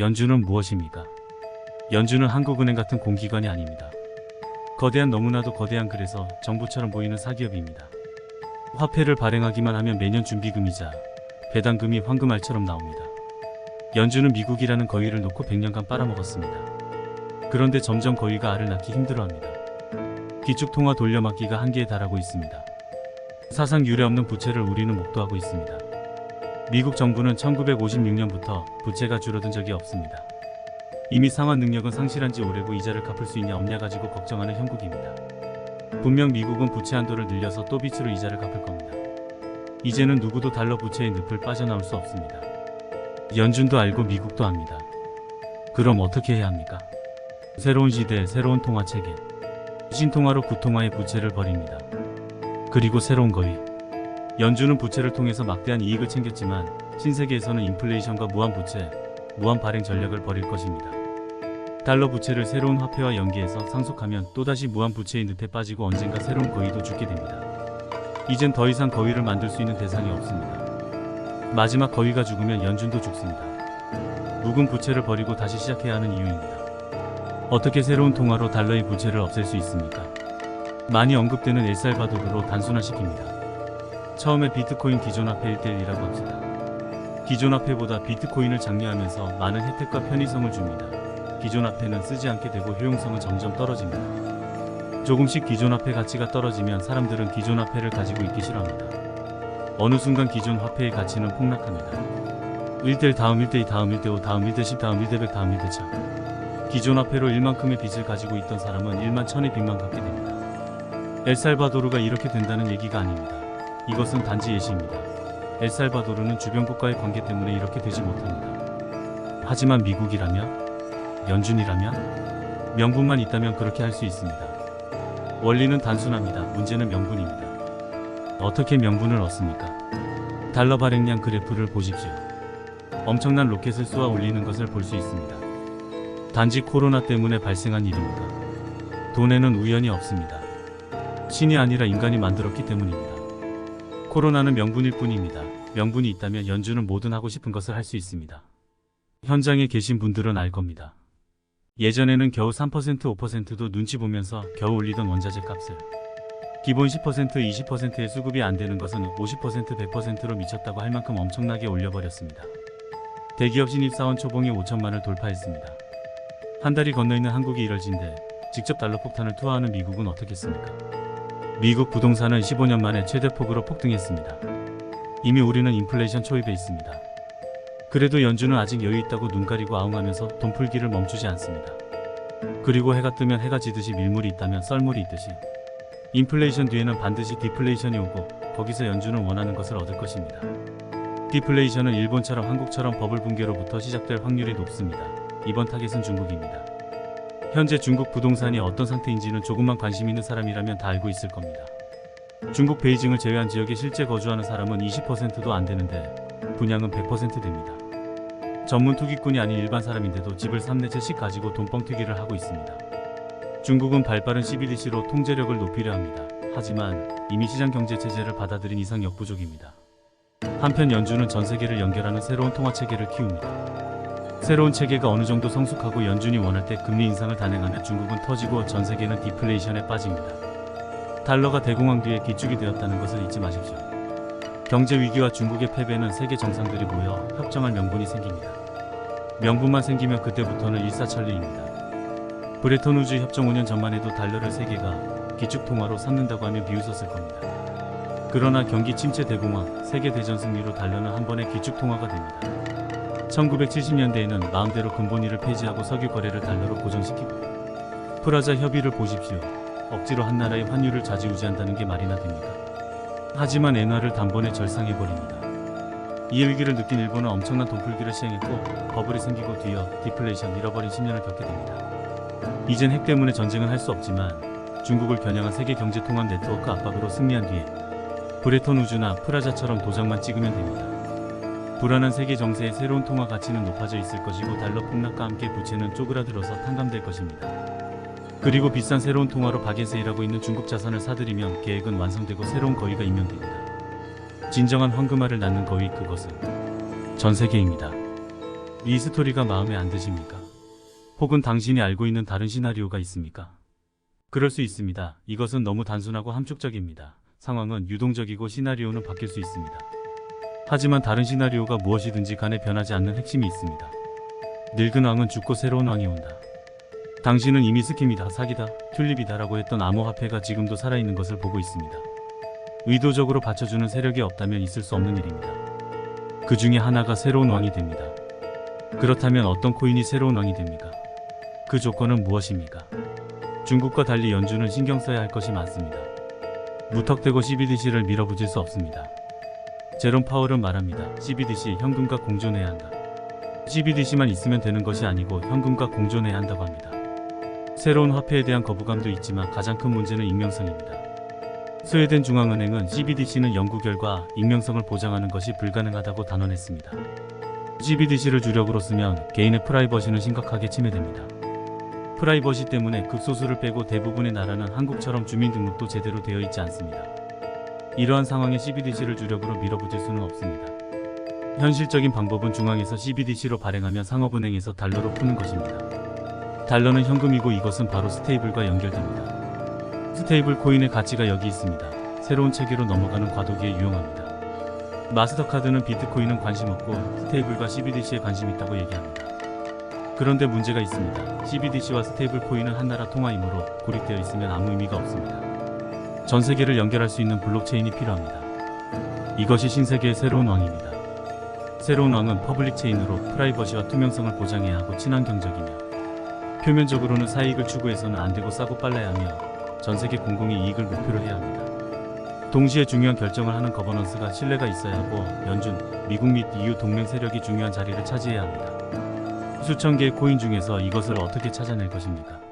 연준은 무엇입니까? 연준은 한국은행 같은 공기관이 아닙니다. 거대한 너무나도 거대한 그래서 정부처럼 보이는 사기업입니다. 화폐를 발행하기만 하면 매년 준비금이자 배당금이 황금알처럼 나옵니다. 연준은 미국이라는 거위를 놓고 100년간 빨아먹었습니다. 그런데 점점 거위가 알을 낳기 힘들어합니다. 기축통화 돌려막기가 한계에 달하고 있습니다. 사상 유례 없는 부채를 우리는 목도하고 있습니다. 미국 정부는 1956년부터 부채가 줄어든 적이 없습니다. 이미 상환 능력은 상실한 지 오래고 이자를 갚을 수 있냐 없냐 가지고 걱정하는 형국입니다. 분명 미국은 부채 한도를 늘려서 또 빚으로 이자를 갚을 겁니다. 이제는 누구도 달러 부채의 늪을 빠져나올 수 없습니다. 연준도 알고 미국도 압니다. 그럼 어떻게 해야 합니까? 새로운 시대, 새로운 통화 체계. 신통화로 구통화의 부채를 버립니다. 그리고 새로운 거위. 연준은 부채를 통해서 막대한 이익을 챙겼지만 신세계에서는 인플레이션과 무한 부채, 무한 발행 전략을 벌일 것입니다. 달러 부채를 새로운 화폐와 연계해서 상속하면 또다시 무한 부채의 늪에 빠지고 언젠가 새로운 거위도 죽게 됩니다. 이젠 더 이상 거위를 만들 수 있는 대상이 없습니다. 마지막 거위가 죽으면 연준도 죽습니다. 묵은 부채를 버리고 다시 시작해야 하는 이유입니다. 어떻게 새로운 통화로 달러의 부채를 없앨 수 있습니까? 많이 언급되는 엘살바도르로 단순화시킵니다. 처음에 비트코인 기존 화폐 1대1이라고 합시다. 기존 화폐보다 비트코인을 장려하면서 많은 혜택과 편의성을 줍니다. 기존 화폐는 쓰지 않게 되고 효용성은 점점 떨어집니다. 조금씩 기존 화폐 가치가 떨어지면 사람들은 기존 화폐를 가지고 있기 싫어합니다. 어느 순간 기존 화폐의 가치는 폭락합니다. 1대1 다음 1대2 다음 1대5 다음 1대10 다음 1대100 다음 1대1000 기존 화폐로 1만큼의 빚을 가지고 있던 사람은 1만 1000에 빚만 갚게 됩니다. 엘살바도르가 이렇게 된다는 얘기가 아닙니다. 이것은 단지 예시입니다. 엘살바도르는 주변 국가의 관계 때문에 이렇게 되지 못합니다. 하지만 미국이라면? 연준이라면? 명분만 있다면 그렇게 할 수 있습니다. 원리는 단순합니다. 문제는 명분입니다. 어떻게 명분을 얻습니까? 달러 발행량 그래프를 보십시오. 엄청난 로켓을 쏘아 올리는 것을 볼 수 있습니다. 단지 코로나 때문에 발생한 일입니다. 돈에는 우연이 없습니다. 신이 아니라 인간이 만들었기 때문입니다. 코로나는 명분일 뿐입니다. 명분이 있다면 연준은 뭐든 하고 싶은 것을 할 수 있습니다. 현장에 계신 분들은 알 겁니다. 예전에는 겨우 3% 5%도 눈치 보면서 겨우 올리던 원자재 값을 기본 10% 20%의 수급이 안 되는 것은 50% 100%로 미쳤다고 할 만큼 엄청나게 올려버렸습니다. 대기업 신입사원 초봉이 5천만을 돌파했습니다. 한 달이 건너 있는 한국이 이럴진데 직접 달러 폭탄을 투하하는 미국은 어떻겠습니까? 미국 부동산은 15년 만에 최대폭으로 폭등했습니다. 이미 우리는 인플레이션 초입에 있습니다. 그래도 연준은 아직 여유 있다고 눈 가리고 아웅하면서 돈 풀기를 멈추지 않습니다. 그리고 해가 뜨면 해가 지듯이 밀물이 있다면 썰물이 있듯이 인플레이션 뒤에는 반드시 디플레이션이 오고 거기서 연준은 원하는 것을 얻을 것입니다. 디플레이션은 일본처럼 한국처럼 버블 붕괴로부터 시작될 확률이 높습니다. 이번 타겟은 중국입니다. 현재 중국 부동산이 어떤 상태인지는 조금만 관심 있는 사람이라면 다 알고 있을 겁니다. 중국 베이징을 제외한 지역에 실제 거주하는 사람은 20%도 안 되는데 분양은 100% 됩니다. 전문 투기꾼이 아닌 일반 사람인데도 집을 3내채씩 가지고 돈뻥 투기를 하고 있습니다. 중국은 발빠른 CBDC로 통제력을 높이려 합니다. 하지만 이미 시장 경제 체제를 받아들인 이상 역부족입니다. 한편 연준은 전 세계를 연결하는 새로운 통화 체계를 키웁니다. 새로운 체계가 어느 정도 성숙하고 연준이 원할 때 금리 인상을 단행하면 중국은 터지고 전 세계는 디플레이션에 빠집니다. 달러가 대공황 뒤에 기축이 되었다는 것을 잊지 마십시오. 경제 위기와 중국의 패배는 세계 정상들이 모여 협정할 명분이 생깁니다. 명분만 생기면 그때부터는 일사천리입니다. 브레톤 우즈 협정 5년 전만 해도 달러를 세계가 기축 통화로 삼는다고 하면 비웃었을 겁니다. 그러나 경기 침체 대공황, 세계 대전 승리로 달러는 한 번에 기축 통화가 됩니다. 1970년대에는 마음대로 근본위를 폐지하고 석유 거래를 달러로 고정시키고 프라자 협의를 보십시오. 억지로 한 나라의 환율을 좌지우지한다는 게 말이나 됩니까? 하지만 엔화를 단번에 절상해버립니다. 이 위기를 느낀 일본은 엄청난 돈풀기를 시행했고 버블이 생기고 뒤어 디플레이션 잃어버린 10년을 겪게 됩니다. 이젠 핵 때문에 전쟁은 할 수 없지만 중국을 겨냥한 세계 경제 통합 네트워크 압박으로 승리한 뒤에 브레톤 우즈나 프라자처럼 도장만 찍으면 됩니다. 불안한 세계 정세의 새로운 통화 가치는 높아져 있을 것이고 달러 폭락과 함께 부채는 쪼그라들어서 탕감될 것입니다. 그리고 비싼 새로운 통화로 바게세일하고 있는 중국 자산을 사들이면 계획은 완성되고 새로운 거위가 임명됩니다. 진정한 황금알을 낳는 거위 그것은 전 세계입니다. 이 스토리가 마음에 안 드십니까? 혹은 당신이 알고 있는 다른 시나리오가 있습니까? 그럴 수 있습니다. 이것은 너무 단순하고 함축적입니다. 상황은 유동적이고 시나리오는 바뀔 수 있습니다. 하지만 다른 시나리오가 무엇이든지 간에 변하지 않는 핵심이 있습니다. 늙은 왕은 죽고 새로운 왕이 온다. 당신은 이미 스킴이다, 사기다, 튤립이다 라고 했던 암호화폐가 지금도 살아있는 것을 보고 있습니다. 의도적으로 받쳐주는 세력이 없다면 있을 수 없는 일입니다. 그 중에 하나가 새로운 왕이 됩니다. 그렇다면 어떤 코인이 새로운 왕이 됩니까? 그 조건은 무엇입니까? 중국과 달리 연준은 신경 써야 할 것이 많습니다. 무턱대고 CBDC를 밀어붙일 수 없습니다. 제롬 파월은 말합니다. CBDC 현금과 공존해야 한다. CBDC만 있으면 되는 것이 아니고 현금과 공존해야 한다고 합니다. 새로운 화폐에 대한 거부감도 있지만 가장 큰 문제는 익명성입니다. 스웨덴 중앙은행은 CBDC는 연구 결과 익명성을 보장하는 것이 불가능하다고 단언했습니다. CBDC를 주력으로 쓰면 개인의 프라이버시는 심각하게 침해됩니다. 프라이버시 때문에 극소수를 빼고 대부분의 나라는 한국처럼 주민등록도 제대로 되어 있지 않습니다. 이러한 상황에 CBDC를 주력으로 밀어붙일 수는 없습니다. 현실적인 방법은 중앙에서 CBDC로 발행하면 상업은행에서 달러로 푸는 것입니다. 달러는 현금이고 이것은 바로 스테이블과 연결됩니다. 스테이블 코인의 가치가 여기 있습니다. 새로운 체계로 넘어가는 과도기에 유용합니다. 마스터카드는 비트코인은 관심 없고 스테이블과 CBDC에 관심 있다고 얘기합니다. 그런데 문제가 있습니다. CBDC와 스테이블 코인은 한 나라 통화이므로 고립되어 있으면 아무 의미가 없습니다. 전 세계를 연결할 수 있는 블록체인이 필요합니다. 이것이 신세계의 새로운 왕입니다. 새로운 왕은 퍼블릭 체인으로 프라이버시와 투명성을 보장해야 하고 친환경적이며 표면적으로는 사이익을 추구해서는 안 되고 싸고 빨라야 하며 전 세계 공공의 이익을 목표로 해야 합니다. 동시에 중요한 결정을 하는 거버넌스가 신뢰가 있어야 하고 연준, 미국 및 EU 동맹 세력이 중요한 자리를 차지해야 합니다. 수천 개의 코인 중에서 이것을 어떻게 찾아낼 것입니까?